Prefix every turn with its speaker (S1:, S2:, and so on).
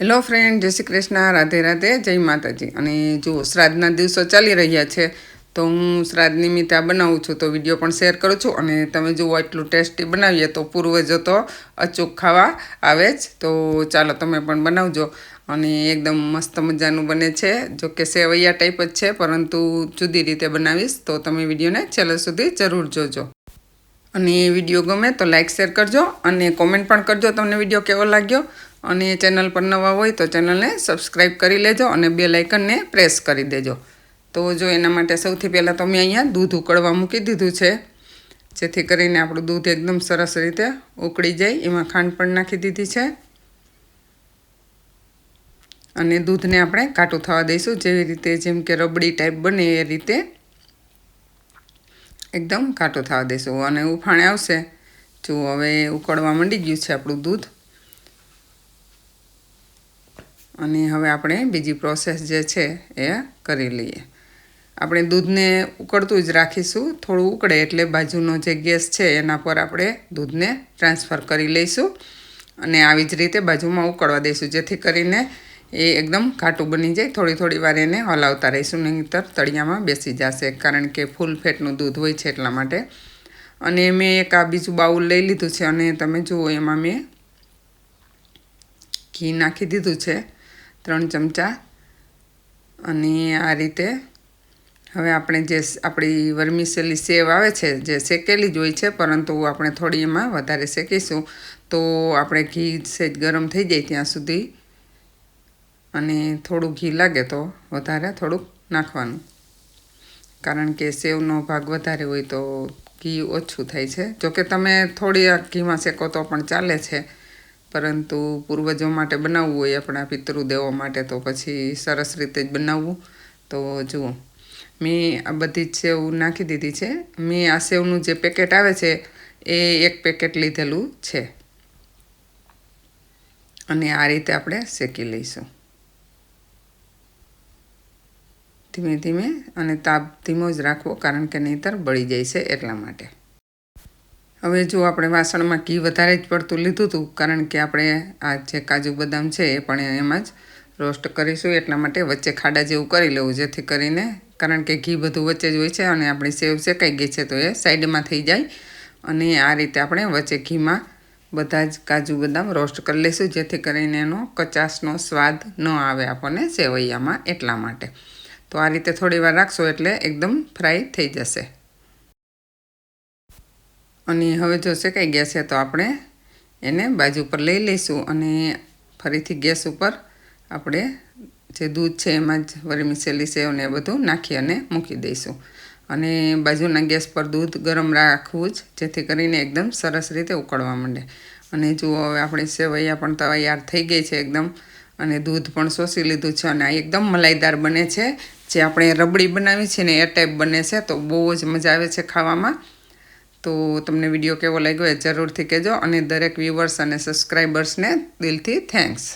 S1: Hello friend જય શ્રી કૃષ્ણ. રાધે રાધે. જય માતાજી. અને જો શ્રાદ્ધના દિવસો ચાલી રહ્યા છે, તો હું શ્રાદ્ધ નિમિત્તે આ બનાવું છું. તો વીડિયો પણ શેર કરું છું અને તમે જુઓ એટલું ટેસ્ટી બનાવીએ તો પૂર્વજો તો અચૂક ખાવા આવે જ. તો ચાલો, તમે પણ બનાવજો. અને એકદમ મસ્ત મજાનું બને છે. જો કે સેવૈયા ટાઈપ જ છે, પરંતુ જુદી રીતે બનાવીશ. તો તમે વિડીયોને છેલ્લે સુધી જરૂર જોજો. અને વીડિયો ગમે તો લાઇક શેર કરજો અને કોમેન્ટ પણ કરજો તમને વીડિયો કેવો લાગ્યો. અને ચેનલ પર નવા હોય તો ચેનલને સબસ્ક્રાઈબ કરી લેજો અને બે લાઇકનને પ્રેસ કરી દેજો. તો જો એના માટે સૌથી પહેલાં તો મેં અહીંયા દૂધ ઉકળવા મૂકી દીધું છે. જેથી કરીને આપણું દૂધ એકદમ સરસ રીતે ઉકળી જાય. એમાં ખાંડ પણ નાખી દીધી છે. અને દૂધને આપણે કાટું થવા દઈશું. જેવી રીતે જેમ કે રબડી ટાઈપ બને એ રીતે એકદમ કાટું થવા દઈશું. અને ઉફાણે આવશે. જો હવે ઉકળવા માંડી ગયું છે આપણું દૂધ. અને હવે આપણે બીજી પ્રોસેસ જે છે એ કરી લઈએ. આપણે દૂધને ઉકળતું જ રાખીશું, થોડું ઉકળે એટલે બાજુનો જે ગેસ છે એના પર આપણે દૂધને ટ્રાન્સફર કરી લઈશું અને આવી જ રીતે બાજુમાં ઉકળવા દઈશું, જેથી કરીને એ એકદમ ઘાટું બની જાય. થોડી થોડી વાર એને હલાવતા રહીશું, નહીંતર તળિયામાં બેસી જશે, કારણ કે ફૂલ ફેટનું દૂધ હોય છે એટલા માટે. અને મેં એક આ બીજું બાઉલ લઈ લીધું છે અને તમે જુઓ, એમાં મેં ઘી નાખી દીધું છે. ત્રણ ચમચા. અને આ રીતે હવે આપણે જે આપણી વર્મિસેલી સેવ આવે છે, જે શેકેલી જ હોય છે, પરંતુ આપણે થોડી એમાં વધારે શેકીશું. તો આપણે ઘી સેજ ગરમ થઈ જાય ત્યાં સુધી. અને થોડું ઘી લાગે તો વધારે થોડુંક નાખવાનું. કારણ કે સેવનો ભાગ વધારે હોય તો ઘી ઓછું થાય છે. જોકે તમે થોડી ઘીમાં શેકો તો પણ ચાલે છે. પરંતુ પૂર્વજો માટે બનાવવું હોય, આપણા પિતૃદેવો માટે તો પછી સરસ રીતે જ બનાવવું. તો જુઓ, મેં આ બધી જ સેવ નાખી દીધી છે. મેં આ સેવનું જે પેકેટ આવે છે, એ એક પેકેટ લીધેલું છે. અને આ રીતે આપણે શેકી લઈશું. ધીમે ધીમે અને તાપ ધીમો જ રાખવો, કારણ કે નહીંતર બળી જાય છે એટલા માટે. હવે જો આપણે વાસણમાં ઘી વધારે જ પડતું લીધું હતું, કારણ કે આપણે આ જે કાજુ બદામ છે એ પણ એમાં જ રોસ્ટ કરીશું, એટલા માટે વચ્ચે ખાડા જેવું કરી લેવું, જેથી કરીને કારણ કે ઘી બધું વચ્ચે જ હોય છે અને આપણી સેવ શેકાઈ ગઈ છે, તો એ સાઈડમાં થઈ જાય. અને આ રીતે આપણે વચ્ચે ઘીમાં બધા જ કાજુ બદામ રોસ્ટ કરી લઈશું જેથી કરીને એનો કચાશનો સ્વાદ ન આવે આપણને સેવૈયામાં એટલા માટે. તો આ રીતે થોડી વાર રાખશો એટલે એકદમ ફ્રાય થઈ જશે. અને હવે જો શેકાઈ ગયા છે તો આપણે એને બાજુ પર લઈ લઈશું અને ફરીથી ગેસ ઉપર આપણે જે દૂધ છે એમાં જ વરમિસેલી સેવ ને એ બધું નાખી અને મૂકી દઈશું. અને બાજુના ગેસ પર દૂધ ગરમ રાખવું જ, જેથી કરીને એકદમ સરસ રીતે ઉકળવા માંડે. અને જુઓ હવે આપણી સેવૈયા પણ તૈયાર થઈ ગઈ છે એકદમ. અને દૂધ પણ શોષી લીધું છે અને આ એકદમ મલાઈદાર બને છે. જે આપણે રબડી બનાવી છે ને એ ટાઈપ બને છે, તો બહુ જ મજા આવે છે ખાવામાં. તો તમને વીડિયો કેવો લાગ્યો એ જરૂરથી કહેજો અને દરેક વ્યૂવર્સ અને સબસ્ક્રાઈબર્સને દિલથી થેન્ક્સ